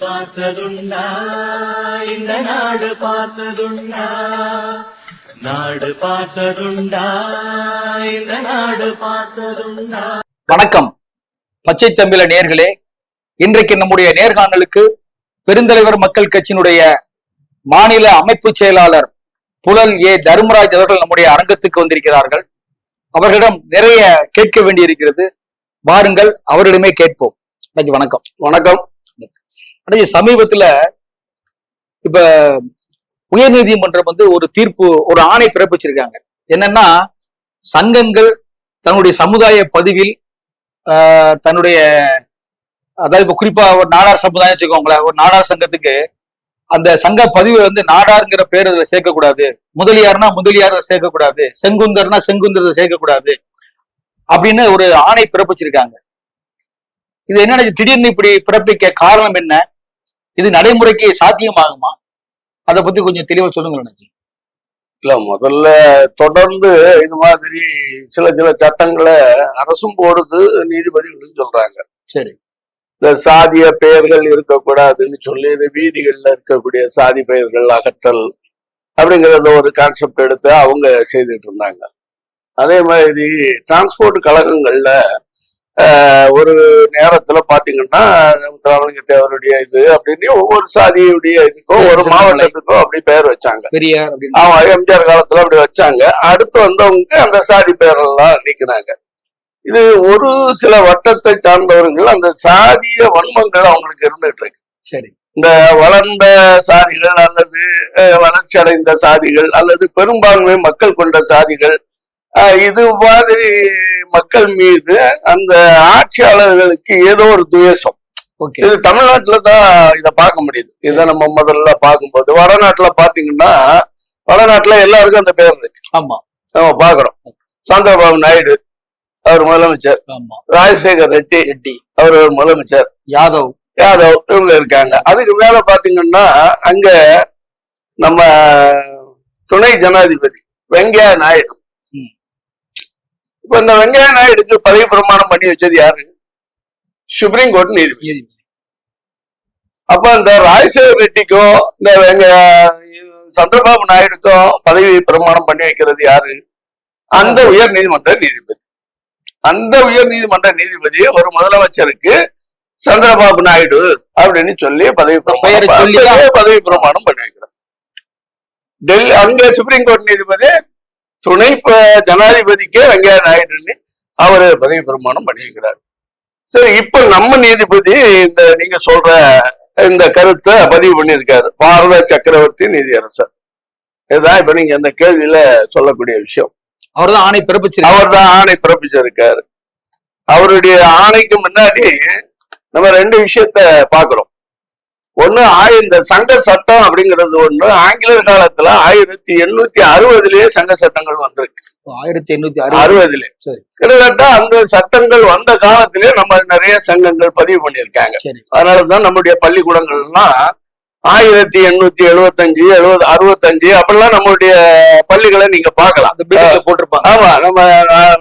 பார்த்ததுண்டா? இந்த நாடு பார்த்ததுண்டா? நாடு பார்த்ததுண்டா? இந்த நாடு பார்த்ததுண்டா? வணக்கம். பச்சை தம்பில நேர்களே இன்றைக்கு நம்முடைய நேர்காணலுக்கு பெருந்தலைவர் மக்கள் கட்சியினுடைய மாநில அமைப்பு செயலாளர் புலல் ஏ. தர்மராஜ் அவர்கள் நம்முடைய அரங்கத்துக்கு வந்திருக்கிறார்கள். அவர்களிடம் நிறைய கேட்க வேண்டியிருக்கிறது. வாருங்கள் அவரிடமே கேட்போம். வணக்கம். வணக்கம். அடைய சமீபத்துல இப்ப உயர்நீதிமன்றம் வந்து ஒரு தீர்ப்பு ஒரு ஆணை பிறப்பிச்சிருக்காங்க. என்னன்னா சங்கங்கள் தன்னுடைய சமுதாய பதிவில் ஆஹ், தன்னுடைய அதாவது இப்ப குறிப்பா ஒரு நாடார் சமுதாயம் வச்சுக்கோங்களேன் ஒரு நாடார் சங்கத்துக்கு அந்த சங்க பதிவை வந்து நாடாருங்கிற பேர் அதுல சேர்க்கக்கூடாது. முதலியார்னா முதலியார் சேர்க்கக்கூடாது. செங்குந்தர்னா செங்குந்தர் சேர்க்கக்கூடாது. அப்படின்னு ஒரு ஆணை பிறப்பிச்சிருக்காங்க. இது என்ன திடீர்னு இப்படி பிறப்பிக்க காரணம் என்ன? இது நடைமுறைக்கு சாத்தியமாகுமா? அதை பத்தி கொஞ்சம் தெளிவா சொல்லுங்க எனக்கு இல்ல முதல்ல தொடர்ந்து இது மாதிரி சில சில சட்டங்களை அரசும் போடுது நீதிபதிகளும் சொல்றாங்க. சரி. இந்த சாதிய பெயர்கள் இருக்கக்கூடாதுன்னு சொல்லி இந்த வீதிகள்ல இருக்கக்கூடிய சாதி பெயர்கள் அகற்றல் அப்படிங்கறத ஒரு கான்செப்ட் எடுத்து அவங்க செய்துட்டு இருந்தாங்க. அதே மாதிரி டிரான்ஸ்போர்ட் கழகங்கள்ல ஒரு நேரத்துல பாத்தீங்கன்னா தேவருடைய இது அப்படின்னு ஒவ்வொரு சாதியுடைய இதுக்கும் ஒரு மாவட்டத்துக்கும் அப்படி பெயர் வச்சாங்க. ஆமா எம்ஜிஆர் காலத்துல அப்படி வச்சாங்க. அடுத்து வந்தவங்க அந்த சாதி பெயரெல்லாம் நீக்கினாங்க. இது ஒரு சில வட்டத்தை சார்ந்தவர்கள் அந்த சாதிய வன்மங்கள் அவங்களுக்கு இருந்துட்டு இருக்கு. சரி. இந்த வளர்ந்த சாதிகள் அல்லது வளர்ச்சி அடைந்த சாதிகள் அல்லது பெரும்பான்மை மக்கள் கொண்ட சாதிகள் இது மாதிரி மக்கள் மீது அந்த ஆட்சியாளர்களுக்கு ஏதோ ஒரு துவேஷம். ஓகே. இது தமிழ்நாட்டுல தான் இதை பார்க்க முடியுது. இதை நம்ம முதல்ல பார்க்கும்போது வடநாட்டுல பாத்தீங்கன்னா வடநாட்டுல எல்லாருக்கும் அந்த பேர் இருக்கு. ஆமா. நம்ம பாக்குறோம் சந்திரபாபு நாயுடு அவர் முதலமைச்சர். ஆமா. ராஜசேகர் ரெட்டி ரெட்டி. அவர் ஒரு முதலமைச்சர். யாதவ். யாதவ் இவங்க இருக்காங்க. அதுக்கு மேல பாத்தீங்கன்னா அங்க நம்ம துணை ஜனாதிபதி வெங்கையா நாயுடு. இப்ப இந்த வெங்கையா நாயுடுக்கு பதவி பிரமாணம் பண்ணி வச்சது யாரு? சுப்ரீம் கோர்ட் நீதிபதி. அப்ப இந்த ராஜசேகர் ரெட்டிக்கும் இந்த வெங்க சந்திரபாபு நாயுடுக்கும் பதவி பிரமாணம் பண்ணி வைக்கிறது யாரு? அந்த உயர் நீதிமன்ற நீதிபதி. அந்த உயர் நீதிமன்ற நீதிபதி ஒரு முதலமைச்சருக்கு சந்திரபாபு நாயுடு அப்படின்னு சொல்லி பதவி பதவி பிரமாணம் பண்ணி வைக்கிறார். டெல்லி அங்க சுப்ரீம் கோர்ட் நீதிபதி துணை ஜனாதிபதிக்கே வெங்கையா நாயுடுன்னு அவரு பதவி பிரமாணம் பண்ணி வைக்கிறார் சரி இப்ப நம்ம நீதிபதி இந்த நீங்க சொல்ற இந்த கருத்தை பதிவு பண்ணியிருக்காரு. பாரத சக்கரவர்த்தி நீதியரசர். இதுதான் இப்ப நீங்க இந்த கேள்வியில சொல்லக்கூடிய விஷயம். அவர்தான் ஆணை பிறப்பிச்சிருக்காரு. அவர் தான் ஆணை பிறப்பிச்சிருக்காரு. அவருடைய ஆணைக்கு முன்னாடி நம்ம ரெண்டு விஷயத்த பாக்குறோம் ஒண்ணு ஆய- இந்த சங்க சட்டம் அப்படிங்கிறது ஒண்ணு. ஆங்கிலேயர் காலத்துல ஆயிரத்தி எண்ணூத்தி அறுபதுலயே சங்க சட்டங்கள் வந்திருக்கு. ஆயிரத்தி எண்ணூத்தி அறுபது. அறுபதுல. சரி. கிட்டத்தட்ட அந்த சட்டங்கள் வந்த காலத்திலே நம்ம நிறைய சங்கங்கள் பதிவு பண்ணியிருக்காங்க. அதனாலதான் நம்முடைய பள்ளிக்கூடங்கள்லாம் ஆயிரத்தி எண்ணூத்தி எழுபத்தஞ்சு எழுபது அறுபத்தஞ்சு அப்படிலாம் நம்மளுடைய பள்ளிகளை நீங்க பார்க்கலாம். போட்டிருப்பாங்க. ஆமா நம்ம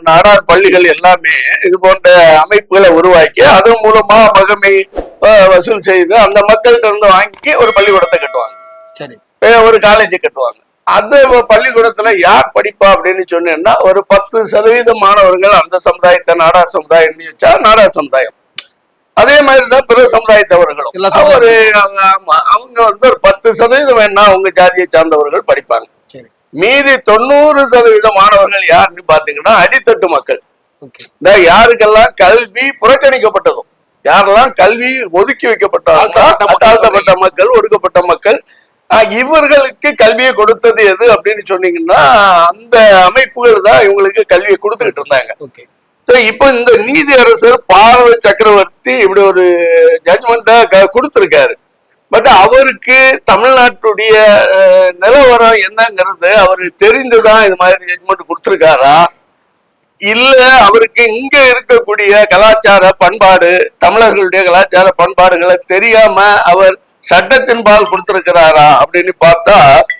நாடார் பள்ளிகள் எல்லாமே இது போன்ற அமைப்புகளை உருவாக்கி அதன் மூலமா மகமை வசூல் செய்து அந்த மக்கள்கிட்ட இருந்து வாங்கி ஒரு பள்ளிக்கூடத்தை கட்டுவாங்க. சரி. ஒரு காலேஜ் கட்டுவாங்க. அந்த பள்ளிக்கூடத்துல யார் படிப்பா அப்படின்னு சொன்னீங்கன்னா ஒரு பத்து சதவீத மாணவர்கள் அந்த சமுதாயத்தை நாடார் சமுதாயம் வச்சா நாடார் சமுதாயம். அதே மாதிரிதான் பிற சமுதாயத்தவர்களும். ஒரு அவங்க வந்து ஒரு பத்து சதவீதம் வேணா அவங்க ஜாதியை சார்ந்தவர்கள் படிப்பாங்க. மீதி தொண்ணூறு சதவீத மாணவர்கள் யாருன்னு பாத்தீங்கன்னா அடித்தட்டு மக்கள். இந்த யாருக்கெல்லாம் கல்வி புறக்கணிக்கப்பட்டதோ யாரெல்லாம் கல்வி ஒதுக்கி வைக்கப்பட்டாங்களோ தாழ்த்தப்பட்ட மக்கள் ஒடுக்கப்பட்ட மக்கள் இவர்களுக்கு கல்வியை கொடுத்தது எது அப்படின்னு சொன்னீங்கன்னா அந்த அமைப்புகள் தான் இவங்களுக்கு கல்வியை கொடுத்துக்கிட்டு இருந்தாங்க. இப்போ இந்த நீதி அரசர் பார்வ சக்கரவர்த்தி இப்படி ஒரு ஜட்மெண்ட்டை கொடுத்திருக்காரு. பட் அவருக்கு தமிழ்நாட்டுடைய நிலவரம் என்னங்கிறது அவருக்கு தெரிந்துதான் இது மாதிரி ஜட்மெண்ட் கொடுத்திருக்காரா? இல்ல அவருக்கு இங்க இருக்கக்கூடிய கலாச்சார பண்பாடு தமிழர்களுடைய கலாச்சார பண்பாடுகளை தெரியாம அவர் சட்டத்தின்பால் கொடுத்திருக்கிறாரா அப்படின்னு பார்த்தா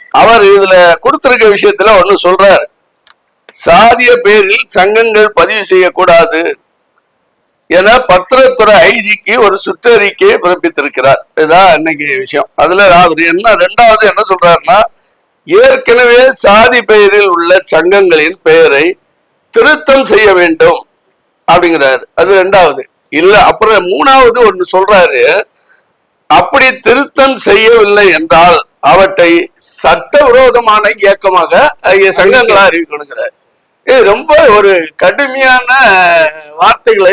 அவர் இதுல கொடுத்திருக்க விஷயத்துல ஒண்ணு சொல்றாரு. சாதிய பேரில் சங்கங்கள் பதிவு செய்யக்கூடாது என பத்திரத்துறை ஐஜிக்கு ஒரு சுற்றறிக்கையை பிறப்பித்திருக்கிறார். இதுதான் இன்னைக்கு விஷயம். அதுல அவர் என்ன ரெண்டாவது என்ன சொல்றாருன்னா ஏற்கனவே சாதி பெயரில் உள்ள சங்கங்களின் பெயரை திருத்தம் செய்ய வேண்டும் அப்படிங்கிறாரு. அது ரெண்டாவது. இல்ல அப்புறம் மூணாவது ஒண்ணு சொல்றாரு அப்படி திருத்தம் செய்யவில்லை என்றால் அவற்றை சட்டவிரோதமான இயக்கமாக சங்கங்களா அறிவிக்கணுங்கிறார். இது ரொம்ப ஒரு கடுமையான வார்த்தைகளை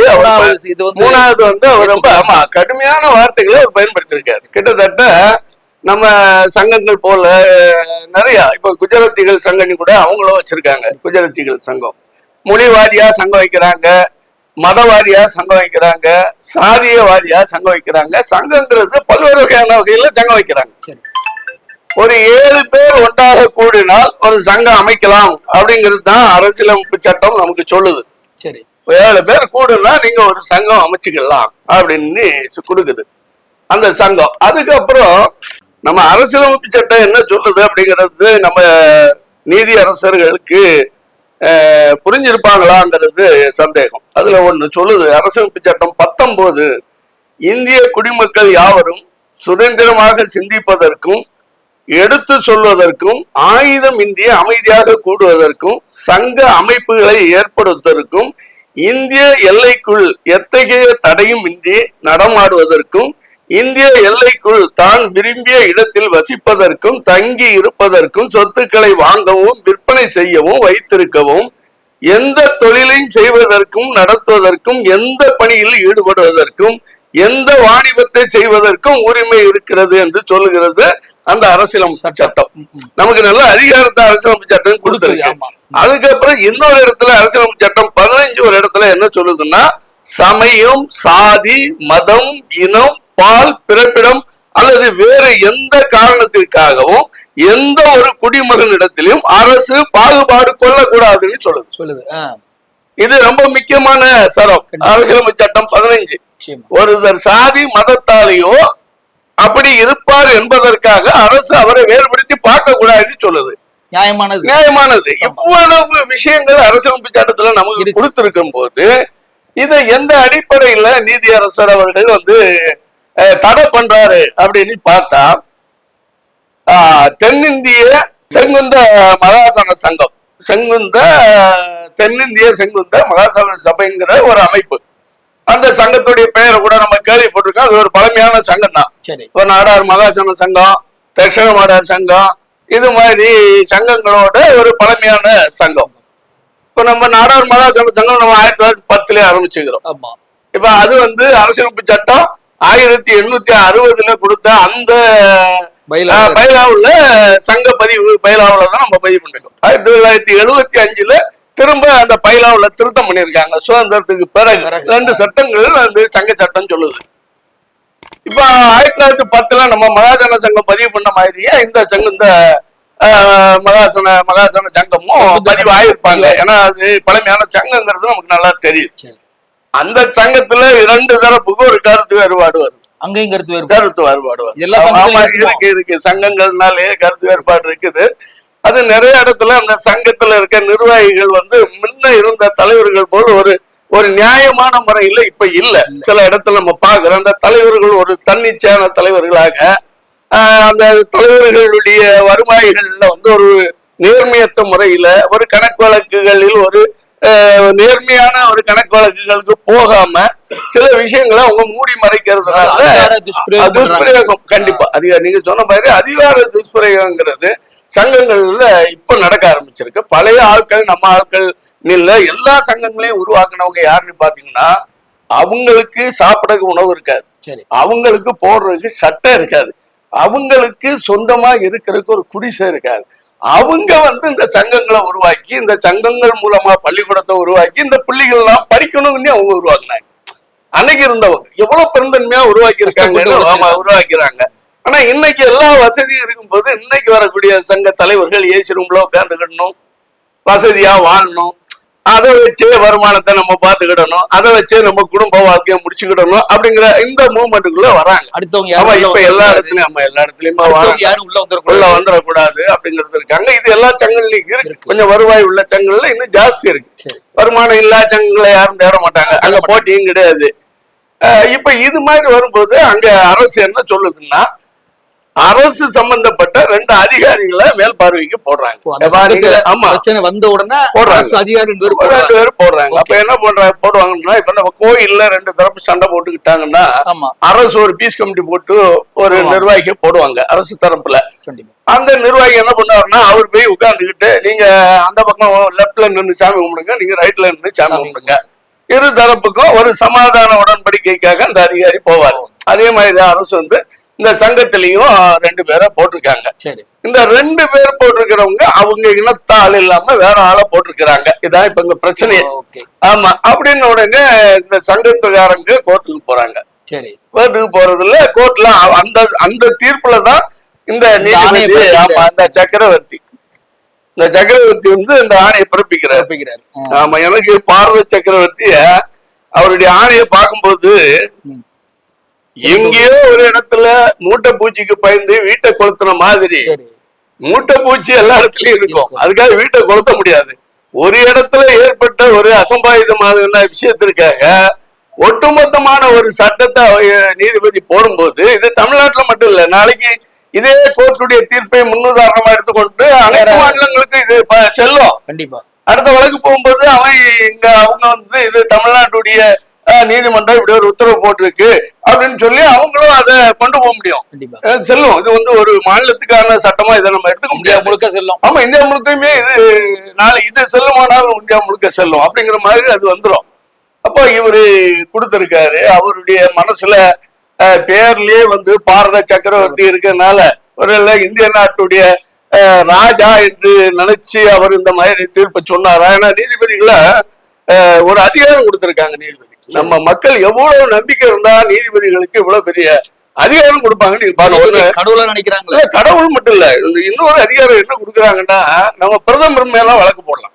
இது வந்து மூணாவது வந்து அவர் ரொம்ப ஆமா கடுமையான வார்த்தைகளை அவர் பயன்படுத்தியிருக்காரு. கிட்டத்தட்ட நம்ம சங்கங்கள் போல நிறைய இப்ப குஜராத்திகள் சங்கம்னு கூட அவங்களும் வச்சிருக்காங்க குஜராத்திகள் சங்கம். மொழி வாரியா சங்கம் வைக்கிறாங்க மத வாரியா சங்கம் வைக்கிறாங்க சாதிய வாரியா சங்கம் வைக்கிறாங்க சங்கங்கிறது பல்வேறு வகையான வகையில சங்கம் வைக்கிறாங்க. ஒரு ஏழு பேர் ஒன்றாக கூடினால் ஒரு சங்கம் அமைக்கலாம் அப்படிங்கிறது தான் அரசியலமைப்பு சட்டம் நமக்கு சொல்லுது. சரி. ஏழு பேர் கூடுனா நீங்க ஒரு சங்கம் அமைச்சுக்கலாம் அப்படின்னு கொடுக்குது. அந்த சங்கம். அதுக்கப்புறம் நம்ம அரசியலமைப்பு சட்டம் என்ன சொல்லுது அப்படிங்கிறது நம்ம நீதி அரசர்களுக்கு புரிஞ்சிருப்பாங்களாங்கிறது சந்தேகம். அதுல ஒண்ணு சொல்லுது. அரசியலமைப்பு சட்டம் பத்தொன்பது இந்திய குடிமக்கள் யாவரும் சுதந்திரமாக சிந்திப்பதற்கும் எடுத்து சொல்வதற்கும் ஆயுதம் இந்திய அமைதியாக கூடுவதற்கும் சங்க அமைப்புகளை ஏற்படுத்துவதற்கும் இந்திய எல்லைக்குள் எத்தகைய தடையும் இன்றி நடமாடுவதற்கும் இந்திய எல்லைக்குள் தான் விரும்பிய இடத்தில் வசிப்பதற்கும் தங்கி இருப்பதற்கும் சொத்துக்களை வாங்கவும் விற்பனை செய்யவும் வைத்திருக்கவும் எந்த தொழிலையும் செய்வதற்கும் நடத்துவதற்கும் எந்த பணியில் ஈடுபடுவதற்கும் எந்த வாணிபத்தை செய்வதற்கும் உரிமை இருக்கிறது என்று சொல்லுகிறது அந்த அரசியலமைப்பு சட்டம். நமக்கு நல்ல அதிகாரத்தை அரசியலமைப்பு சட்டம் கொடுத்திருக்கு. அதுக்கப்புறம் இன்னொரு இடத்துல அரசியலமைப்பு சட்டம் பதினஞ்சு ஒரு இடத்துல என்ன சொல்லுதுன்னா சமயம் சாதி மதம் இனம் பால் பிறப்பிடம் அல்லது வேறு எந்த காரணத்திற்காகவும் எந்த ஒரு குடிமகனிடத்திலும் அரசு பாகுபாடு கொள்ளக்கூடாதுன்னு சொல்லுது. சொல்லுது இது ரொம்ப முக்கியமான சரம். அரசியலமைப்பு சட்டம் பதினைஞ்சு. ஒருவர் சாதி மதத்தாலேயோ அப்படி இருப்பார் என்பதற்காக அரசு அவரை வேறுபடுத்தி பார்க்க கூடாதுன்னு சொல்லுது. நியாயமானது. நியாயமானது. இவ்வளவு விஷயங்கள் அரசியலமைப்பு சட்டத்துல நமக்கு. கொடுத்திருக்கும் போது இதை எந்த அடிப்படையில நீதியரசர் அவர்கள் வந்து தடை பண்றாரு அப்படின்னு பார்த்தா தென்னிந்திய செங்குந்த மகாசன சங்கம். செங்குந்த தென்னிந்திய செங்குந்த மகாசன சபைங்கிற ஒரு அமைப்பு. அந்த சங்கத்துடைய பெயரை கூட நம்ம கேள்விப்பட்டிருக்கோம். அது ஒரு பழமையான சங்கம் தான் சரி. இப்போ நாடார் மகாஜன சங்கம் தட்சிண மாடார் சங்கம் இது மாதிரி சங்கங்களோட ஒரு பழமையான சங்கம். இப்போ நம்ம நாடார் மகாஜன சங்கம் நம்ம ஆயிரத்தி தொள்ளாயிரத்தி பத்துல ஆரம்பிச்சுக்கிறோம் இப்ப அது வந்து அரசியலமைப்பு சட்டம் ஆயிரத்தி எண்ணூத்தி அறுபதுல கொடுத்த அந்த பயிலா ஆஹ், பைலாவுல சங்க பதிவு பைலாவுல தான் நம்ம பதிவு பண்ணிருக்கோம். ஆயிரத்தி தொள்ளாயிரத்தி எழுபத்தி அஞ்சுல திரும்ப அந்த பைலாவுல திருத்தம் பண்ணிருக்காங்க சுதந்திரத்துக்கு பிறகு. ரெண்டு சட்டங்கள் அந்த சங்க சட்டம் சொல்லுது. இப்ப ஆயிரத்தி தொள்ளாயிரத்தி பத்துல நம்ம மகாஜன சங்கம் பதிவு பண்ண மாதிரியே இந்த சங்கம் இந்த மகாசன மகாசன சங்கமும் பதிவு ஆயிருப்பாங்க ஏன்னா அது பழமையான சங்கங்கிறது நமக்கு நல்லா தெரியும். அந்த சங்கத்துல இரண்டு தரப்புக்கு ஒரு கருத்து வேறுபாடு வருது. அங்கேயும் கருத்து வேறு கருத்து வேறுபாடு வருது? இருக்கு இருக்கு. சங்கங்கள்னாலே கருத்து வேறுபாடு இருக்குது. அது நிறைய இடத்துல அந்த சங்கத்துல இருக்க நிர்வாகிகள் வந்து முன்ன இருந்த தலைவர்கள் போல் ஒரு ஒரு நியாயமான முறையில இப்ப இல்ல. சில இடத்துல நம்ம பாக்குறோம் அந்த தலைவர்கள் ஒரு தன்னிச்சையான தலைவர்களாக அந்த தலைவர்களுடைய வருவாய்கள்ல வந்து ஒரு நேர்மையற்ற முறையில ஒரு கணக்கு வழக்குகளில் ஒரு நேர்மையான ஒரு கணக்கு வழக்குகளுக்கு போகாம சில விஷயங்களை அவங்க மூடி மறைக்கிறதுனால துஷ்பிரயோகம். கண்டிப்பா. அதிகார நீங்க சொன்ன மாதிரி அதிகார துஷ்பிரயோகங்கிறது சங்கங்கள்ல இப்ப நடக்க ஆரம்பிச்சிருக்கு. பழைய ஆட்கள் நம்ம ஆட்கள் இல்ல எல்லா சங்கங்களையும் உருவாக்குனவங்க யாருன்னு பாத்தீங்கன்னா அவங்களுக்கு சாப்பிடறதுக்கு உணவு இருக்காது. சரி. அவங்களுக்கு போடுறதுக்கு சட்டை இருக்காது. அவங்களுக்கு சொந்தமா இருக்கிறதுக்கு ஒரு குடிசை இருக்காது. அவங்க வந்து இந்த சங்கங்களை உருவாக்கி இந்த சங்கங்கள் மூலமா பள்ளிக்கூடத்தை உருவாக்கி இந்த பிள்ளைகள் எல்லாம் படிக்கணும்னு அவங்க உருவாக்குனாங்க. அன்னைக்கு இருந்தவங்க எவ்வளவு பெருந்தன்மையா உருவாக்கி இருக்காங்க உருவாக்கிறாங்க. ஆனா இன்னைக்கு எல்லா வசதியும் இருக்கும்போது இன்னைக்கு வரக்கூடிய சங்க தலைவர்கள் ஏசி ரூம்ல உட்காந்துக்கிடணும் வசதியா வாழணும். அதை வச்சே வருமானத்தை நம்ம பாத்துக்கிடணும் அதை வச்சே நம்ம குடும்ப வாழ்க்கையை முடிச்சுக்கிடணும் அப்படிங்கிற இந்த மூவ்மெண்ட்டுக்குள்ள வராங்க. அடுத்தவங்க ஆமா இப்ப எல்லா வந்துடக்கூடாது. இடத்துலயும் ஆமா எல்லா இடத்துலயுமே யாரும் உள்ள உள்ள வந்துடக்கூடாது வந்துடக்கூடாது அப்படிங்கிறது இருக்காங்க இது எல்லா சங்கங்களையும் இருக்கு. கொஞ்சம் வருவாய் உள்ள சங்கங்கள்ல இன்னும் ஜாஸ்தி இருக்கு. வருமானம் இல்லா சங்கங்களை யாரும் தேட மாட்டாங்க. அங்க போட்டியும் கிடையாது. இப்ப இது மாதிரி வரும்போது அங்க அரசு என்ன சொல்லுதுன்னா அரசு சம்பந்தப்பட்ட ரெண்டு அதிகாரிகளை மேல் பார்வைக்கு போடுறாங்க ஆமா. பிரச்சனை வந்த உடனே போடுறாங்க. அதிகாரி ரெண்டு பேரும் போடுறாங்க. அப்ப என்ன பண்றாங்க? போடுவாங்கன்னா இப்ப நம்ம கோயில்ல ரெண்டு தரப்பு சண்டை போட்டுக்கிட்டாங்கன்னா அரசு ஒரு பீஸ் கமிட்டி போட்டு ஒரு. நிர்வாகியை போடுவாங்க அரசு தரப்புல. அந்த நிர்வாகி என்ன பண்ணாருன்னா அவர் போய் உட்கார்ந்துகிட்டு நீங்க அந்த பக்கம் லெப்ட்ல நின்று சாமி கும்பிடுங்க நீங்க ரைட்ல நின்று சாமி கும்பிடுங்க. இரு தரப்புக்கும் ஒரு சமாதான உடன்படிக்கைக்காக அந்த அதிகாரி போவார். அதே மாதிரி அரசு வந்து இந்த சங்கத்திலையும் ரெண்டு பேரை போட்டிருக்காங்க. சரி. இந்த ரெண்டு பேர் போட்டிருக்கிறவங்க அவங்க இனத்தாள் இல்லாம வேற ஆளை போட்டிருக்கிறாங்க. இதான் இப்ப இந்த பிரச்சனையே. ஆமா. அப்படின்னு உடனே இந்த சங்கத்துக்காரங்க கோர்ட்டுக்கு போறாங்க. சரி. கோர்ட்டுக்கு போறதுல கோர்ட்ல அந்த அந்த தீர்ப்புல தான் இந்த நீதிபதி. ஆமா அந்த சக்கரவர்த்தி. இந்த சக்கரவர்த்தி வந்து இந்த ஆணையை பிறப்பிக்கிறார். ஆமா எனக்கு பாரத சக்கரவர்த்திய அவருடைய ஆணையை பார்க்கும்போது. எங்கேயோ ஒரு இடத்துல மூட்டை பூச்சிக்கு பயந்து வீட்டை கொளுத்துன மாதிரி. மூட்டை பூச்சி எல்லா இடத்துலயும் இருக்கும். அதுக்காக வீட்டை கொளுத்த முடியாது. ஒரு இடத்துல ஏற்பட்ட ஒரு அசம்பாவிதமான விஷயத்திற்காக ஒட்டுமொத்தமான ஒரு சட்டத்தை நீதிபதி போடும்போது இது தமிழ்நாட்டுல மட்டும் இல்ல நாளைக்கு இதே கோர்ட்டுடைய தீர்ப்பை முன்னுதாரணமா எடுத்துக்கொண்டு அனைத்து மாநிலங்களுக்கும் இது செல்லும். கண்டிப்பா. அடுத்த வழக்கு போகும்போது அவன் இங்க அவங்க வந்து இது தமிழ்நாட்டுடைய நீதிமன்றம் இப்படி ஒரு உத்தரவு போட்டிருக்கு அப்படின்னு சொல்லி அவங்களும் அதை கொண்டு போக முடியும். செல்லும். இது வந்து ஒரு மாநிலத்துக்கான சட்டமா இதை நம்ம எடுத்துக்க முடியாது. முழுக்க செல்லும். ஆமா இந்தியா முழுக்கயுமே இது நாளை இது செல்லுமானாலும் இந்தியா முழுக்க செல்லும் அப்படிங்கிற மாதிரி அது வந்துரும். அப்போ இவரு கொடுத்திருக்காரு. அவருடைய மனசுல பேர்லயே வந்து பாரத சக்கரவர்த்தி இருக்கறனால ஒரு இந்திய நாட்டுடைய ராஜா என்று நினைச்சு அவர் இந்த மாதிரி தீர்ப்பு சொன்னாரா? ஏன்னா நீதிபதிகளை ஒரு அதிகாரம் கொடுத்திருக்காங்க நீதிபதி. நம்ம மக்கள் எவ்வளவு நம்பிக்கை இருந்தா நீதிபதிகளுக்கு இவ்வளவு பெரிய அதிகாரம் கொடுப்பாங்க நீங்க பாருங்க. கடவுளா நினைக்கிறாங்களே. இல்ல, கடவுள் மட்டும் இல்ல. இந்த இன்னொரு அதிகாரம் என்ன கொடுக்குறாங்கன்னா நம்ம பிரதமர் மேல வழக்கு போடலாம்.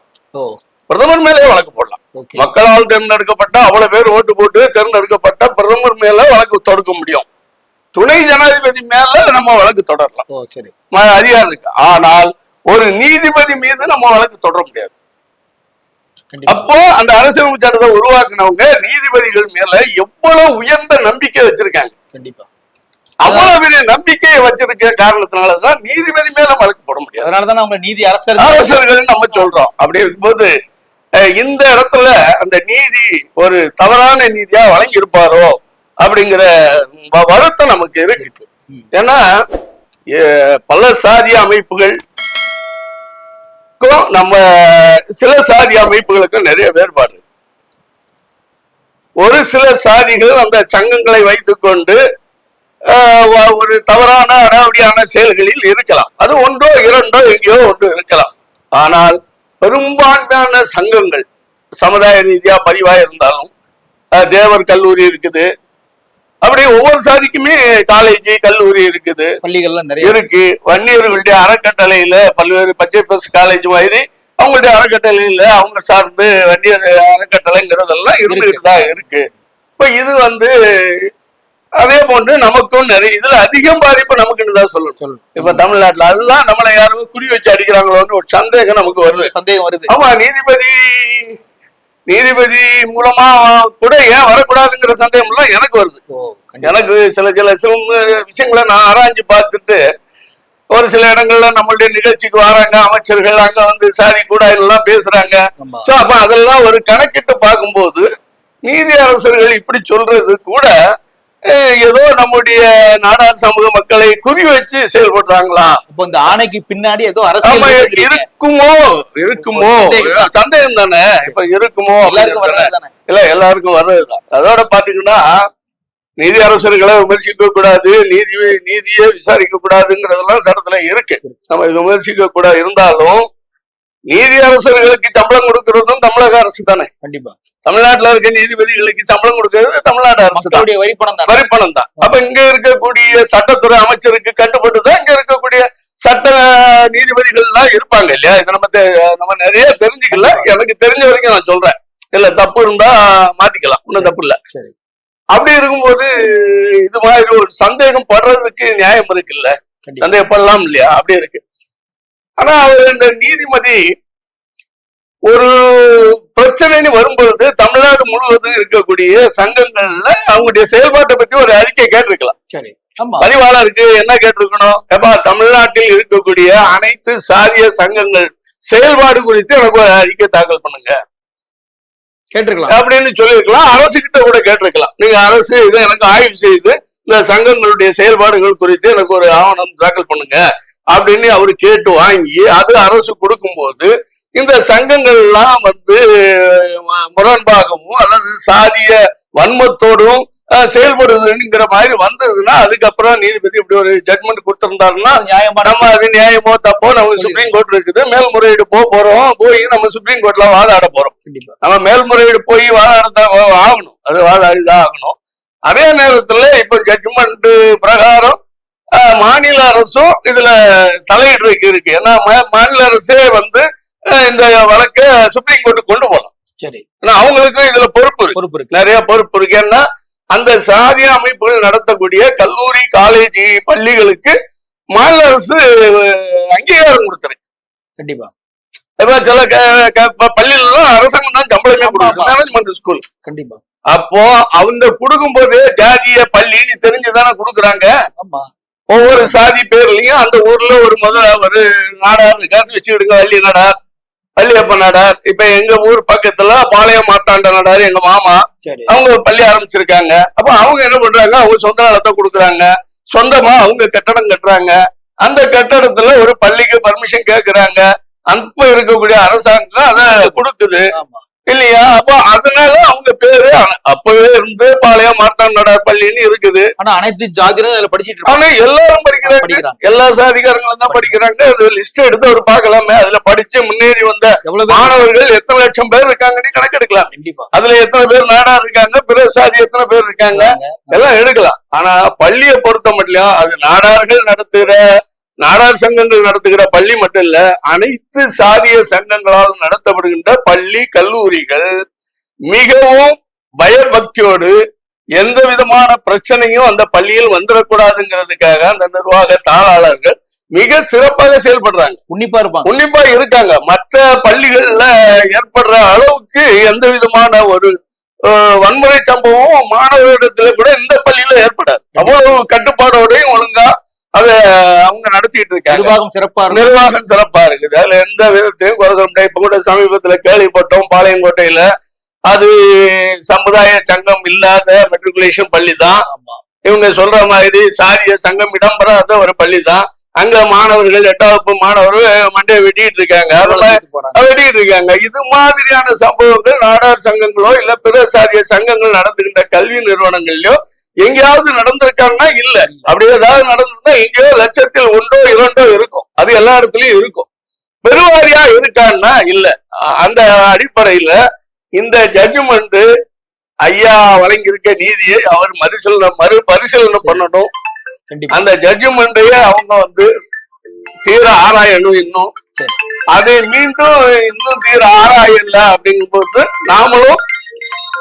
பிரதமர் மேலே வழக்கு போடலாம். மக்களால் தேர்ந்தெடுக்கப்பட்ட அவ்வளவு பேர் ஓட்டு போட்டு தேர்ந்தெடுக்கப்பட்ட பிரதமர் மேல வழக்கு தொடுக்க முடியும். துணை ஜனாதிபதி மேல நம்ம வழக்கு தொடரலாம். சரி. அதிகாரம் இருக்கு. ஆனால் ஒரு நீதிபதி மீது நம்ம வழக்கு தொடர முடியாது. அப்போ அந்த அரசியலமைப்பு சட்டத்தை உருவாக்குனவங்க நீதிபதிகள் மேல எவ்வளவு உயர்ந்த நம்பிக்கை வச்சிருக்காங்க. கண்டிப்பா. அவ்வளவு பெரிய நம்பிக்கையை வச்சிருக்க காரணத்தினாலதான் நீதிபதி மேல வழக்கு போட முடியாது. அதனாலதானே அவங்க நீதி அரசர் அரசர்கள் நம்ம சொல்றோம். அப்படி இருக்கும்போது இந்த இடத்துல அந்த நீதி ஒரு தவறான நீதியா வழங்கி இருப்பாரோ அப்படிங்கிற வருத்தம் நமக்கு இருக்கு. ஏன்னா பல சாதிய அமைப்புகள் நம்ம சில சாதி அமைப்புகளுக்கும் நிறைய வேறுபாடு ஒரு சில சாதிகள் அந்த சங்கங்களை வைத்துக்கொண்டு ஆஹ் ஒரு தவறான அடாவடியான செயல்களில் இருக்கலாம். அது ஒன்றோ இரண்டோ எங்கேயோ ஒன்று இருக்கலாம். ஆனால் பெரும்பான்மையான சங்கங்கள் சமுதாய ரீதியா பதிவாக இருந்தாலும் தேவர் கல்லூரி இருக்குது அப்படி ஒவ்வொரு சாதிக்குமே காலேஜ் கல்லூரி இருக்குது. பள்ளிகள்லாம் நிறைய இருக்கு. வன்னியர்களுடைய அறக்கட்டளையில பல்வேறு பச்சை பஸ் காலேஜ் மாதிரி அவங்களுடைய அறக்கட்டளையில அவங்க சார்ந்து வன்னியர் அறக்கட்டளைங்கிறதெல்லாம் இருந்துகிட்டு தான் இருக்கு. இப்ப இது வந்து அதே போன்று நமக்கும் நிறைய இதுல அதிகம் பாதிப்பு நமக்குன்னு தான் சொல்லணும். சொல்லணும். இப்ப தமிழ்நாட்டுல அதுதான் நம்மளை யாரும் குறி வச்சு அடிக்கிறாங்களோன்னு ஒரு சந்தேகம் நமக்கு வருது. சந்தேகம் வருது. ஆமா நீதிபதி நீதிபதி மூலமா கூட ஏன் வரக்கூடாதுங்கிற சந்தேகம் எல்லாம் எனக்கு வருது. எனக்கு சில சில சில விஷயங்களை நான் ஆராய்ஞ்சு பார்த்துட்டு ஒரு சில இடங்கள்ல நம்மளுடைய நிகழ்ச்சிக்கு வராங்க அமைச்சர்கள் அங்க வந்து சாதி கூட எல்லாம் பேசுறாங்க சோ அப்ப அதெல்லாம் ஒரு கணக்கிட்டு பார்க்கும்போது நீதி அரசர்கள் இப்படி சொல்றது கூட ஏதோ நம்முடைய நாடார் சமூக மக்களை குறி வச்சு செயல்படுறாங்களா? அப்போ இந்த ஆணைக்கு பின்னாடி ஏதோ இருக்குதுங்க. இருக்குமோ? இருக்குமோ? சந்தேகம். தான். இப்ப இருக்குமோ? எல்லாருக்கும் இல்ல எல்லாருக்கும் வர்றதுதான் அதோட பாத்தீங்கன்னா நீதி அரசர்களை விமர்சிக்க கூடாது நீதி நீதியை விசாரிக்க கூடாதுங்கிறதெல்லாம் சட்டத்துல இருக்கு. நம்ம விமர்சிக்க கூட இருந்தாலும் நீதி அரசர்களுக்கு சம்பளம் கொடுக்கறதும் தமிழக அரசு தானே. கண்டிப்பா. தமிழ்நாட்டுல இருக்க நீதிபதிகளுக்கு சம்பளம் கொடுக்கறது தமிழ்நாடு அரசு தான். மக்களுடைய வரி பணம் தானே. வரி பணம் தான் அப்ப இங்க இருக்கக்கூடிய சட்டத்துறை அமைச்சருக்கு கட்டுப்பட்டு தான் இங்க இருக்கக்கூடிய சட்ட நீதிபதிகள் எல்லாம் இருப்பாங்க இல்லையா? இது நம்ம நம்ம நிறைய தெரிஞ்சுக்கல. எனக்கு தெரிஞ்ச வரைக்கும் நான் சொல்றேன். இல்ல தப்பு இருந்தா மாத்திக்கலாம். ஒன்றும் தப்பு இல்ல. சரி. அப்படி இருக்கும்போது இது மாதிரி ஒரு சந்தேகம் படுறதுக்கு நியாயம் இருக்குல்ல? சந்தேகப்படலாம் இல்லையா? அப்படி இருக்கு. ஆனா அவர் இந்த நீதிமதி ஒரு பிரச்சனைன்னு வரும்பொழுது தமிழ்நாடு முழுவதும் இருக்கக்கூடிய சங்கங்கள்ல அவங்களுடைய செயல்பாட்டை பத்தி ஒரு அறிக்கை கேட்டிருக்கலாம். சரி. பதிவாளருக்கு என்ன கேட்டிருக்கணும்? ஏப்பா தமிழ்நாட்டில் இருக்கக்கூடிய அனைத்து சாதிய சங்கங்கள் செயல்பாடு குறித்து எனக்கு ஒரு அறிக்கை தாக்கல் பண்ணுங்க. கேட்டிருக்கலாம். அப்படின்னு சொல்லியிருக்கலாம். அரசு கிட்ட கூட கேட்டிருக்கலாம். நீங்க அரசு இதை எனக்கு ஆய்வு செய்து இந்த சங்கங்களுடைய செயல்பாடுகள் குறித்து எனக்கு ஒரு ஆவணம் தாக்கல் பண்ணுங்க. அப்படின்னு அவரு கேட்டு வாங்கி அது அரசு கொடுக்கும்போது இந்த சங்கங்கள்லாம் வந்து முரண்பாகவும் அல்லது சாதிய வன்மத்தோடும் செயல்படுதுங்கிற மாதிரி வந்ததுன்னா அதுக்கப்புறம் நீதிபதி இப்படி ஒரு ஜட்மெண்ட் கொடுத்திருந்தாருன்னா நம்ம அது நியாயமோ தப்போ நமக்கு சுப்ரீம் கோர்ட் இருக்குது. மேல்முறையீடு போக போறோம். போய் நம்ம சுப்ரீம் கோர்ட்ல வாதாட போறோம். நம்ம மேல்முறையீடு போய் வாதாடத்தான் ஆகணும். அது வாதாடிதான் ஆகணும். அதே நேரத்துல இப்ப ஜட்ஜ்மெண்ட் பிரகாரம் மாநில அரசும் இதுல தலையிடுறதுக்கு இருக்கு ஏன்னா மாநில அரசே வந்து இந்த வழக்க சுப்ரீம் கோர்ட்டு கொண்டு போகலாம் சரி. ஏன்னா அவங்களுக்கும் இதுல பொறுப்பு இருக்கு. பொறுப்பு இருக்கு. நிறைய பொறுப்பு இருக்கு. ஏன்னா அந்த சாதிய அமைப்புகள் நடத்தக்கூடிய கல்லூரி காலேஜ் பள்ளிகளுக்கு மாநில அரசு அங்கீகாரம் கொடுத்துருக்கு. கண்டிப்பா. இப்ப சில க- க- ப- பள்ளியிலாம் அரசாங்கம் தான் சம்பளமே கொடுக்குது. ஆமா. மேனேஜ்மெண்ட் ஸ்கூல் கண்டிப்பா. அப்போ அவங்க கொடுக்கும்போது ஜாதிய பள்ளின்னு தெரிஞ்சுதானே கொடுக்குறாங்க. ஆமா. ஒவ்வொரு சாதி பேர்லயும் அந்த ஊர்ல ஒரு முதல் ஒரு நாடார் இருக்காருன்னு வச்சுக்கிடுங்க வள்ளி நாடார் வள்ளியப்ப நாடார் இப்ப எங்க ஊர் பக்கத்துல பாளையம் மாத்தாண்ட நாடார் எங்க மாமா. அவங்க பள்ளி ஆரம்பிச்சிருக்காங்க. அப்ப அவங்க என்ன பண்றாங்க? அவங்க சொந்த நிலத்தை கொடுக்குறாங்க. சொந்தமா அவங்க கட்டடம் கட்டுறாங்க. அந்த கட்டடத்துல ஒரு பள்ளிக்கு பர்மிஷன் கேக்குறாங்க. அப்ப இருக்கக்கூடிய அரசாங்கம் அதை கொடுக்குது. ஆமா. இல்லையா? அப்போ அதனால அவங்க பேரு அப்பவே இருந்து பாளையம் மாட்டான் நடார் பள்ளின்னு இருக்குது. ஆனா அனைத்து ஜாதியினரும் அதுல படிச்சிட்டு ஆனா எல்லாரும் படிக்கிறாங்க. எல்லா சாதிகாரங்களும் தான் படிக்கிறாங்க. அது லிஸ்ட் எடுத்து அவர் பார்க்கலாமே. அதுல படிச்சு முன்னேறி வந்த மாணவர்கள் எத்தனை லட்சம் பேர் இருக்காங்கன்னு கணக்கெடுக்கலாம். கண்டிப்பா. அதுல எத்தனை பேர் நாடார் இருக்காங்க? பிற சாதி எத்தனை பேர் இருக்காங்க? எல்லாம் எடுக்கலாம். ஆனா பள்ளியை பொறுத்த மட்டும் அது நாடார்கள் நடத்துகிற நாடார் சங்கங்கள் நடத்துகிற பள்ளி மட்டும் இல்ல அனைத்து சாதிய சங்கங்களால் நடத்தப்படுகின்ற பள்ளி கல்லூரிகள் மிகவும் பயபக்தியோடு எந்த விதமான பிரச்சனையும் அந்த பள்ளியில் வந்துடக்கூடாதுங்கிறதுக்காக அந்த நிர்வாக தாளாளர்கள் மிக சிறப்பாக செயல்படுறாங்க. உன்னிப்பா இருப்பாங்க. உன்னிப்பா இருக்காங்க. மற்ற பள்ளிகள்ல ஏற்படுற அளவுக்கு எந்த விதமான ஒரு வன்முறை சம்பவம் மாணவரிடத்துல கூட இந்த பள்ளியில ஏற்படாது. அவ்வளவு கட்டுப்பாடோடையும் ஒழுங்கா அத அவங்க நடத்திட்டு இருக்காங்க. நிர்வாகம் சிறப்பா இருக்கும். நிர்வாகம் சிறப்பா இருக்குது. அதுல எந்த விதத்தையும் குறை சொல்ல முடியாது. இப்ப கூட சமீபத்துல கேள்விப்பட்டோம் பாளையங்கோட்டையில அது சமுதாய சங்கம் இல்லாத மெட்ரிகுலேஷன் பள்ளி தான் ஆமா. இவங்க சொல்ற மாதிரி சாரிய சங்கம் இடம்பெறாத ஒரு பள்ளி தான் அங்க மாணவர்கள் எட்டாம் வகுப்பு மாணவர்கள் மண்டையை வெட்டிட்டு இருக்காங்க. வெட்டிட்டு இருக்காங்க. இது மாதிரியான சம்பவங்கள் நாடார் சங்கங்களோ இல்ல பிற சாரிய சங்கங்கள் நடத்துகின்ற கல்வி நிறுவனங்கள்லயோ எங்கேயாவது நடந்திருக்காங்கன்னா இல்ல. அப்படி ஏதாவது நடந்திருந்தா எங்கேயோ லட்சத்தில் ஒன்றோ இரண்டோ இருக்கும். அது எல்லா இடத்துலயும் இருக்கும். பெருவாரியா இருக்கான்னா இல்ல. அந்த அடிப்படையில இந்த ஜட்ஜ்மெண்ட் ஐயா வழங்கியிருக்க நீதியை அவர் மறுசீலனை மறு பரிசீலனை பண்ணணும் அந்த ஜட்ஜ்மெண்ட்டையே அவங்க வந்து தீர ஆராயணும் இன்னும். அதை மீண்டும் இன்னும் தீர ஆராயல அப்படிங்கும்போது நாமளும்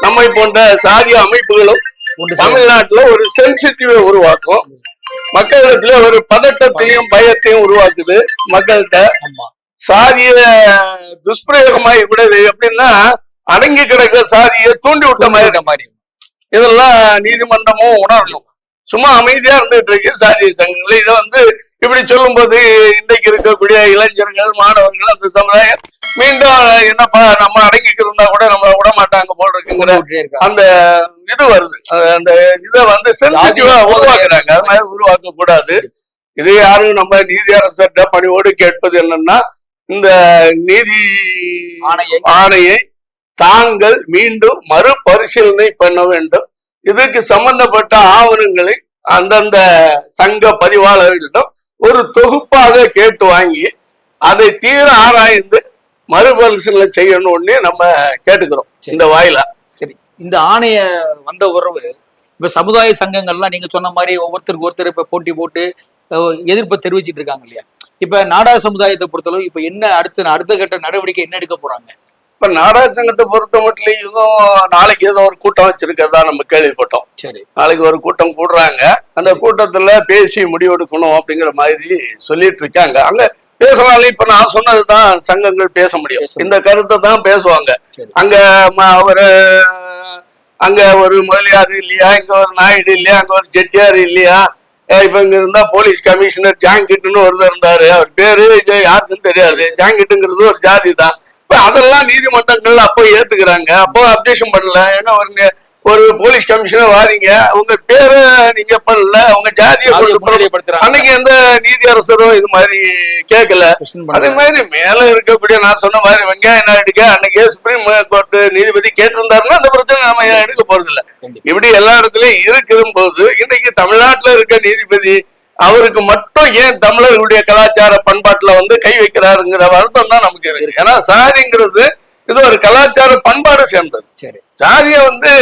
நம்மை போன்ற சாதிய அமைப்புகளும். தமிழ்நாட்டுல ஒரு சென்சிட்டிவை உருவாக்கும். மக்களிடத்துல ஒரு பதட்டத்தையும் பயத்தையும் உருவாக்குது மக்கள்கிட்ட. சாதிய துஷ்பிரயோகமாகி கூட எப்படின்னா அடங்கி கிடக்க சாதியை தூண்டி விட்ட மாதிரி. மாதிரி. இதெல்லாம் நீதிமன்றமும் உணரணும். சும்மா அமைதியா இருந்துட்டு இருக்கு சாதிய சங்கங்கள். இதை வந்து இப்படி சொல்லும்போது இன்றைக்கு இருக்கக்கூடிய இளைஞர்கள் மாணவர்கள் அந்த சமுதாயம் மீண்டும் என்னப்பா நம்ம அடங்கிக்கிறதா கூட நம்ம விட மாட்டாங்க போல் இருக்குங்கிற. அந்த இது வருது. அந்த இதை வந்து சென்சிட்டிவா உருவாக்குறாங்க. அது மாதிரி உருவாக்க கூடாது இது யாரும் நம்ம நீதி அரசர்கிட்ட பணிவோடு கேட்பது என்னன்னா இந்த நீதி ஆணையை ஆணையை தாங்கள் மீண்டும் மறுபரிசீலனை பண்ண வேண்டும். இதுக்கு சம்பந்தப்பட்ட ஆவணங்களை அந்தந்த சங்க பதிவாளர்களிடம் ஒரு தொகுப்பாக கேட்டு வாங்கி அதை தீர ஆராய்ந்து மறுபரிசீலனை செய்யணும்னு நம்ம கேட்டுக்கிறோம். இந்த வாயிலா. சரி. இந்த ஆணைய வந்த உறவு இப்ப சமுதாய சங்கங்கள்லாம் நீங்க சொன்ன மாதிரி ஒவ்வொருத்தருக்கு ஒருத்தர் இப்ப போட்டி போட்டு எதிர்ப்பை தெரிவிச்சிட்டு இருக்காங்க இல்லையா? இப்ப நாடார் சமுதாயத்தை பொறுத்தளவு இப்ப என்ன அடுத்த அடுத்த கட்ட நடவடிக்கை என்ன எடுக்க போறாங்க? இப்ப நாடார் சங்கத்தை பொறுத்த மட்டும் நாளைக்கு ஏதோ ஒரு கூட்டம் வச்சிருக்கிறதா நம்ம கேள்விப்பட்டோம். சரி. நாளைக்கு ஒரு கூட்டம் கூடுறாங்க. அந்த கூட்டத்துல பேசி முடிவெடுக்கணும் அப்படிங்கிற மாதிரி சொல்லிட்டு இருக்காங்க. அங்க பேசினாலும் இப்ப நான் சொன்னதுதான் சங்கங்கள் பேச முடியும். இந்த கருத்தை தான் பேசுவாங்க. அங்க ஒரு அங்க ஒரு முதலியார் இல்லையா? இங்க ஒரு நாயுடு இல்லையா? அங்க ஒரு செட்டியார் இல்லையா? இப்ப இங்க இருந்தா போலீஸ் கமிஷனர் ஜாங்கிட்டுன்னு ஒருத்தர் இருந்தாரு. அவர் பேரு யாருக்கும் தெரியாது. ஜாங்கிட்டுங்கிறது ஒரு ஜாதி தான். அதெல்லாம் நீதிமன்றங்கள் அப்போ ஏத்துக்கிறாங்க. அப்போ அப்ஜெக்ஷன் பண்ணல. ஏன்னா ஒரு ஒரு போலீஸ் கமிஷனர் வாரீங்க. உங்க பேரை நீங்க பண்ணல. உங்க ஜாதியை. அன்னைக்கு எந்த நீதி அரசரும் இது மாதிரி கேட்கல அதே. மாதிரி மேல இருக்கக்கூடிய நான் சொன்ன மாதிரி வெங்காய நாயுடுக்கு அன்னைக்கே சுப்ரீம் கோர்ட் நீதிபதி கேட்டிருந்தாருன்னா அந்த பிரச்சனை நம்ம எடுக்க போறது இல்ல. இப்படி எல்லா இடத்துலயும் இருக்கிற போது இன்னைக்கு தமிழ்நாட்டுல இருக்க நீதிபதி அவருக்கு மட்டும் ஏன் தமிழர்களுடைய கலாச்சார பண்பாட்டுல வந்து கை வைக்கிறாருங்கிற வருத்தம் தான் நமக்கு இருக்கு. ஏன்னா சாதிங்கிறது இது ஒரு கலாச்சார பண்பாடு சேர்ந்தது. சரி. ஜாதிய வந்து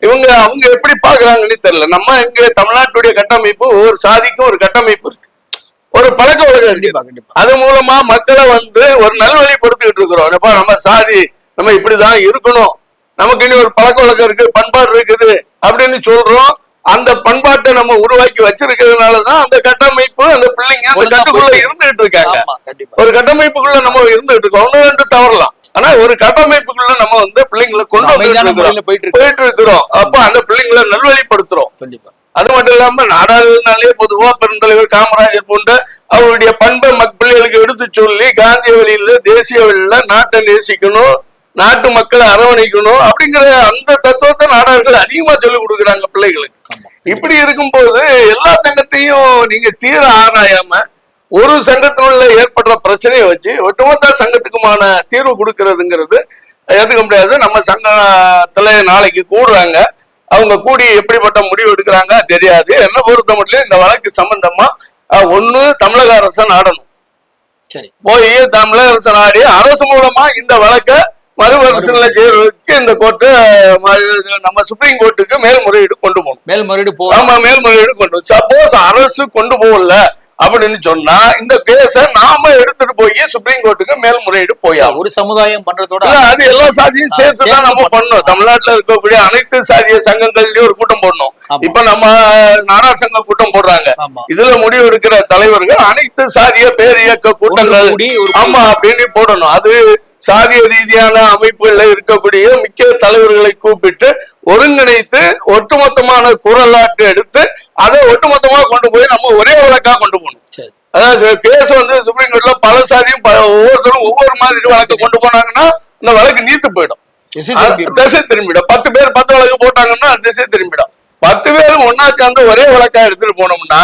இவங்க அவங்க எப்படி பாக்குறாங்கன்னு தெரியல. நம்ம இங்க தமிழ்நாட்டுடைய கட்டமைப்பு ஒவ்வொரு சாதிக்கும் ஒரு கட்டமைப்பு இருக்கு. ஒரு பழக்க வழக்கம் இருக்கு. அது மூலமா மக்களை வந்து ஒரு நல்வழிப்படுத்திட்டு இருக்கிறோம். எப்பா நம்ம சாதி நம்ம இப்படிதான் இருக்கணும். நமக்கு இனி ஒரு பழக்க வழக்கம் இருக்கு பண்பாடு இருக்குது அப்படின்னு சொல்றோம். அந்த பண்பாட்டை நம்ம உருவாக்கி வச்சிருக்கிறதுனாலதான் அந்த கட்டமைப்பு அந்த பிள்ளைங்க அந்த கட்டுக்குள்ள இருந்துகிட்டு இருக்காங்க. ஒரு கட்டமைப்புக்குள்ள நம்ம இருந்துகிட்டு இருக்கோம். ஒண்ணு ரெண்டு தவறலாம். ஆனா ஒரு கட்டமைப்புக்குள்ள நம்ம வந்து பிள்ளைங்களை கொண்டு முறையில போயிட்டு இருக்கு போயிட்டு இருக்கிறோம். அப்ப அந்த பிள்ளைங்களை நல்வழிப்படுத்துறோம். கண்டிப்பா. அது மட்டும் இல்லாம நாடாளுமன்றனாலே பொதுவா பெருந்தலைவர் காமராஜர் போன்ற அவருடைய பண்பை மக் பிள்ளைகளுக்கு எடுத்து சொல்லி காந்திய வழியில தேசிய வழியில நாட்டை நேசிக்கணும். நாட்டு மக்களை அரவணைக்கணும் அப்படிங்கிற அந்த தத்துவத்தை நாடார்கள் அதிகமா சொல்லிக் கொடுக்குறாங்க பிள்ளைகளுக்கு. இப்படி இருக்கும்போது எல்லா சங்கத்தையும் நீங்க தீர ஆராயாம ஒரு சங்கத்தினுள்ள ஏற்படுற பிரச்சனையை வச்சு ஒட்டுமொத்த சங்கத்துக்குமான தீர்வு கொடுக்கறதுங்கிறது ஏத்துக்க முடியாது நம்ம சங்கத்துல நாளைக்கு கூடுறாங்க. அவங்க கூடி எப்படிப்பட்ட முடிவு எடுக்கிறாங்க தெரியாது. என்ன பொறுத்த மட்டும் இந்த வழக்கு சம்பந்தமா ஒண்ணு தமிழக அரசை நாடணும். போய் தமிழக அரசு நாடி அரசு மூலமா இந்த வழக்க மறுபரிசீலனை செய்யறதுக்கு இந்த கோர்ட்டு நம்ம சுப்ரீம் கோர்ட்டுக்கு மேல்முறையீடு கொண்டு போகணும். மேல்முறையீடு போகலாம் ஆமா மேல்முறையீடு கொண்டு சப்போஸ் அரசு கொண்டு போகல அப்படின்னு சொன்னா இந்த கேஸ நாம எடுத்துட்டு போய் சுப்ரீம் கோர்ட்டுக்கு மேல்முறையீடு போயாகும் ஒரு சமுதாயம் பண்றதோட அது எல்லா சாதியும் சேர்த்து தான் நம்ம பண்ணோம். தமிழ்நாட்டுல இருக்கக்கூடிய அனைத்து சாதிய சங்கங்கள்லயும் ஒரு கூட்டம் போடணும். இப்ப நம்ம நாடார் சங்க கூட்டம் போடுறாங்க. இதுல முடிவு எடுக்கிற தலைவர்கள் அனைத்து சாதிய பேரியக்க கூட்டங்கள். ஆமா அப்படின்னு போடணும். அது சாதிய ரீதியான அமைப்புகள்ல இருக்கக்கூடிய முக்கிய தலைவர்களை கூப்பிட்டு ஒருங்கிணைத்து ஒட்டுமொத்தமான குரலாட்டு எடுத்து அதை ஒட்டுமொத்தமா கொண்டு போய் நம்ம ஒரே வழக்கா கொண்டு போகணும். அதாவது கேஸ் வந்து சுப்ரீம் கோர்ட்ல பல சாதியும் ஒவ்வொருத்தரும் ஒவ்வொரு மாதிரி வழக்கு கொண்டு போனாங்கன்னா இந்த வழக்கு நீத்து போயிடும். திசை திரும்பிடும். பத்து பேர் பத்து வழக்கு போட்டாங்கன்னா திசை திரும்பிடும். பத்து பேரும் ஒன்னா சேர்ந்து ஒரே வழக்கா எடுத்துட்டு போனோம்னா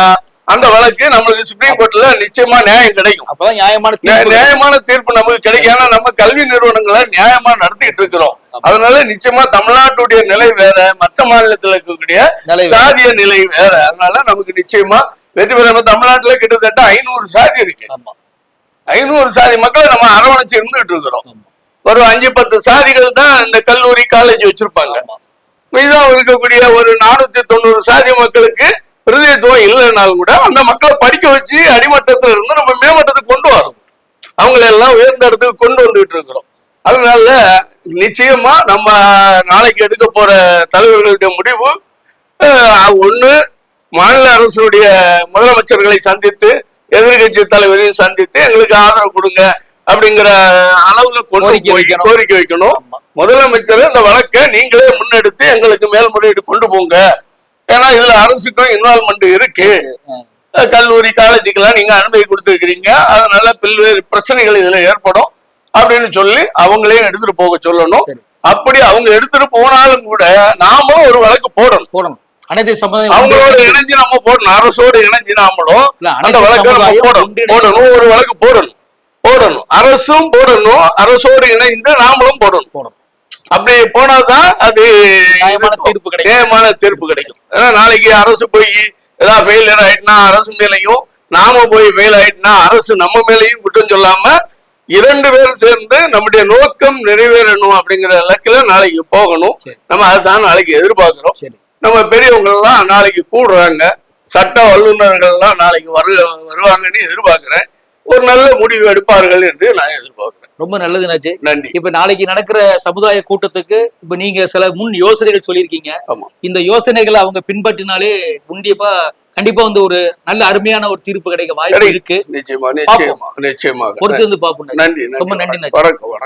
அந்த வழக்கு நம்மளுக்கு சுப்ரீம் கோர்ட்ல நிச்சயமா நியாயம் கிடைக்கும். அப்பதான் நியாயமான நியாயமான தீர்ப்பு நமக்கு கிடைக்கும். ஏன்னா நம்ம கல்வி நிறுவனங்களை நியாயமா நடத்திட்டு இருக்கிறோம். அதனால நிச்சயமா தமிழ்நாட்டுடைய நிலை வேற மற்ற மாநிலத்துல இருக்கக்கூடிய. சாதிய நிலை வேற. அதனால நமக்கு நிச்சயமா வெற்றி பெற நம்ம தமிழ்நாட்டுல கிட்டத்தட்ட ஐநூறு சாதி இருக்கு. ஐநூறு சாதி மக்களை நம்ம அரவணைச்சு இருந்துகிட்டு இருக்கிறோம். ஒரு அஞ்சு பத்து சாதிகள் தான் இந்த கல்லூரி காலேஜ் வச்சிருப்பாங்க. மீதம் இருக்கக்கூடிய ஒரு நானூத்தி தொண்ணூறு சாதி மக்களுக்கு பிரதிநிதித்துவம் இல்லைனாலும் கூட அந்த மக்களை படிக்க வச்சு அடிமட்டத்துல இருந்து நம்ம மேமட்டத்துக்கு கொண்டு வரோம் அவங்களை எல்லாம் உயர்ந்த இடத்துக்கு கொண்டு வந்துட்டு இருக்கிறோம் அதனால நிச்சயமா நம்ம நாளைக்கு எடுக்க போற தலைவர்களுடைய முடிவு ஒண்ணு மாநில அரசுடைய முதலமைச்சர்களை சந்தித்து எதிர்கட்சி தலைவரையும் சந்தித்து எங்களுக்கு ஆதரவு கொடுங்க அப்படிங்கிற அளவுல கொண்டு கோரிக்கை வைக்கணும். கோரிக்கை வைக்கணும் ஆமா. முதலமைச்சர் இந்த வழக்கை நீங்களே முன்னெடுத்து எங்களுக்கு மேல்முறையீடு கொண்டு போங்க ஏன்னா இதுல அரசுக்கும் இன்வால்மெண்ட் இருக்கு. கல்லூரி காலேஜுக்கெல்லாம் நீங்க அனுமதி கொடுத்துருக்கீங்க அதனால பல்வேறு பிரச்சனைகள் இதுல ஏற்படும் அப்படின்னு சொல்லி அவங்களே எடுத்துட்டு போக சொல்லணும். அப்படி அவங்க எடுத்துட்டு போனாலும் கூட நாமளும் ஒரு வழக்கு போடணும். போடணும். அனைத்து சமுதாயம் அவங்களோட இணைஞ்சு நம்ம போடணும். அரசோடு இணைஞ்சு நாமளும் அந்த வழக்கை நம்ம போடணும். ஒரு வழக்கு போடணும். போடணும். அரசும் போடணும். அரசோடு இணைந்து நாமளும் போடணும். போடணும். அப்படி போனாதான் அது தீர்ப்பு கிடைக்கும். நியாயமான தீர்ப்பு கிடைக்கும். ஏன்னா நாளைக்கு அரசு போய் ஏதாவது ஃபெயிலியர் ஆயிட்டுனா அரசு மேலையும் நாம போய் ஃபெயில் ஆயிட்டுனா அரசு நம்ம மேலையும் குற்றம் சொல்லாம இரண்டு பேரும் சேர்ந்து நம்முடைய நோக்கம் நிறைவேறணும் அப்படிங்கிற இலக்குல நாளைக்கு போகணும். நம்ம அதுதான் நாளைக்கு எதிர்பார்க்கிறோம். நம்ம பெரியவங்க எல்லாம் நாளைக்கு கூடுறாங்க. சட்ட வல்லுநர்கள் எல்லாம் நாளைக்கு வரு வருவாங்கன்னு எதிர்பார்க்கிறேன். ஒரு நல்ல முடிவு எடுப்பார்கள் என்று நான் எதிர்பார்க்கிறேன். ரொம்ப நல்லதுனாச்சு நன்றி. இப்ப நாளைக்கு நடக்கிற சமுதாய கூட்டத்துக்கு இப்ப நீங்க சில முன் யோசனைகள் சொல்லியிருக்கீங்க. ஆமா. இந்த யோசனைகளை அவங்க பின்பற்றினாலே கண்டிப்பா கண்டிப்பா வந்து ஒரு நல்ல அருமையான ஒரு தீர்ப்பு கிடைக்க வாய்ப்பு. இருக்கு. நிச்சயமா நிச்சயமா நிச்சயமாக. பொறுத்து வந்து பாப்போம் நன்றி ரொம்ப நன்றி, நன்றி வணக்கம் வணக்கம்.